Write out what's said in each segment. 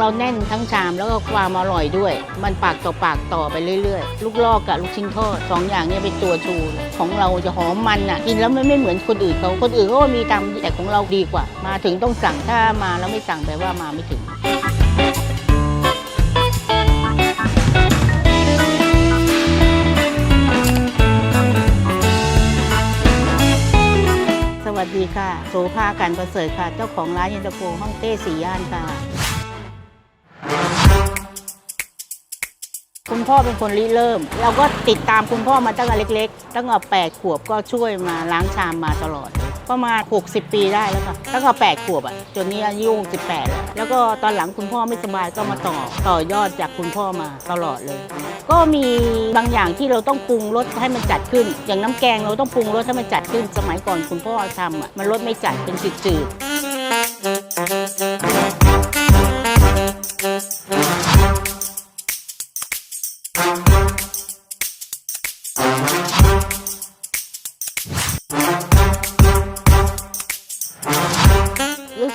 เราแน่นทั้งชามแล้วก็ความอร่อยด้วย มันปากต่อปากต่อไปเรื่อยๆ ลูกลอกกับลูกชิ้นทอดสองอย่างเนี้เป็นตัวชูของเราจะหอมมันอะกินแล้วมันไม่เหมือนคนอื่นเขาคนอื่นเขาก็มีตามแต่ของเราดีกว่า มาถึงต้องสั่งถ้ามาแล้วไม่สั่งแปลว่ามาไม่ถึงสวัสดีค่ะ โสภากันประเสริฐค่ะ เจ้าของร้านเย็นตาโฟห้องเต้สีย่านค่ะ คุณพ่อเป็นคนริเริ่ม เราก็ติดตามคุณพ่อมาตั้งแต่เล็กๆ ตั้งแต่แปดขวบก็ช่วยมาล้างชามมาตลอดประมาณ 60 ปีได้แล้วค่ะ ตั้งแต่แปดขวบอะ จนนี้อายุ 18 แล้ว แล้วก็ตอนหลังคุณพ่อไม่สบายก็มาต่อต่อยอดจากคุณพ่อมาตลอดเลย ก็มีบางอย่างที่เราต้องปรุงรสให้มันจัดขึ้น อย่างน้ำแกงเราต้องปรุงรสให้มันจัดขึ้น สมัยก่อนคุณพ่อทำอะ มันรสไม่จัดเป็นจืดๆ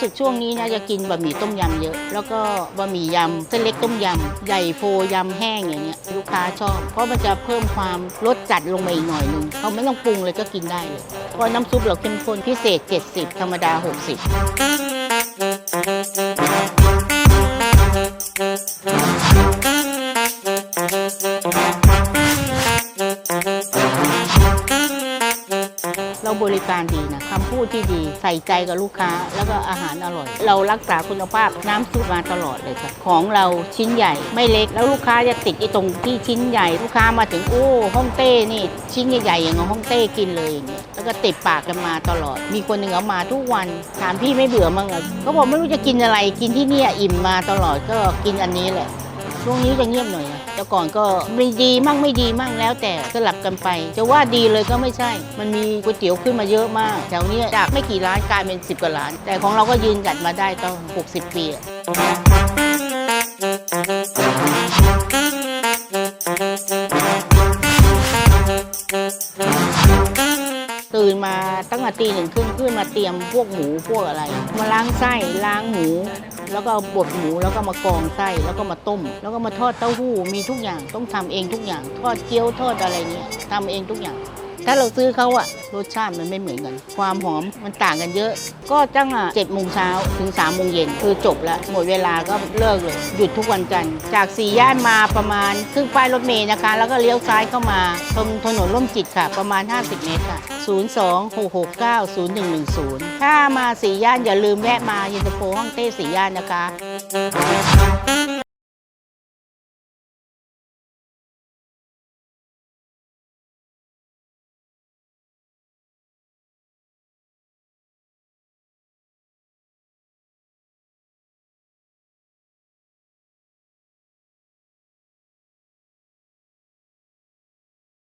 สึกช่วงนี้นะจะกินบะหมี่ต้มยำเยอะ แล้วก็บะหมี่ยำเส้นเล็กต้มยำใหญ่โฟยำแห้งอย่างเงี้ยลูกค้าชอบ เพราะมันจะเพิ่มความรสจัดลงมาอีกหน่อยหนึงเขาไม่ต้องปรุงเลยก็กินได้เลยเพราะน้ำซุปเราเข้มข้นพิเศษ 70 ธรรมดา 60 บริการดีนะคำพูดที่ดีใส่ใจกับลูกค้า แล้วก็อาหารอร่อย เรารักษาคุณภาพน้ำซุปมาตลอดเลยค่ะของเราชิ้นใหญ่ไม่เล็กแล้วลูกค้าจะติดไอ้ตรงที่ชิ้นใหญ่ลูกค้ามาถึงโอ้ห้องเต้นี่ชิ้นใหญ่ๆอย่างห้องเต้กินเลยอย่างเงี้ยแล้วก็ติดปากกันมาตลอด มีคนหนึ่งเอามาทุกวันถามพี่ไม่เบื่อมั้งเหรอเขาบอกไม่รู้จะกินอะไรกินที่นี่อิ่มมาตลอดก็กินอันนี้แหละ ช่วงนี้จะเงียบหน่อยนะแต่ก่อนก็ไม่ดีมั่งไม่ดีมั่งแล้ว แต่สลับกันไป จะว่าดีเลยก็ไม่ใช่ มันมีก๋วยเตี๋ยวขึ้นมาเยอะมากแถวเนี้ยจากไม่กี่ร้านกลายเป็น 10กว่าร้าน แต่ของเราก็ยืนหยัดมาได้ตั้ง60 ปีตื่นมาตั้งแต่ตีหนึ่งครึ่งขึ้นมาเตรียมพวกหมูพวกอะไร มาล้างไส้ล้างหมู แล้วก็บดหมูแล้วก็มากรองไส้แล้วก็มาต้ม แล้วก็มาทอดเต้าหู้มีทุกอย่างต้องทำเองทุกอย่าง ทอดเกี๊ยวทอดอะไรเนี้ยทำเองทุกอย่าง ถ้าเราซื้อเขาอะรสชาติมันไม่เหมือนกัน ความหอมมันต่างกันเยอะ ก็ตั้งอะเจ็ดโมงเช้าถึง3ามโมงเย็นคือจบแล้วหมดเวลาก็เลิกเลย หยุดทุกวันจันทร์จากสี่ย่านมาประมาณครึ่งป้ายรถเมล์นะคะ แล้วก็เลี้ยวซ้ายเข้ามาตรงถนนร่มจิตค่ะ ประมาณ 50 เมตรค่ะ 02-669-0110 ถ้ามาสี่ย่านอย่าลืมแวะมาเย็นตาโฟห้องเต้สี่ย่านนะคะ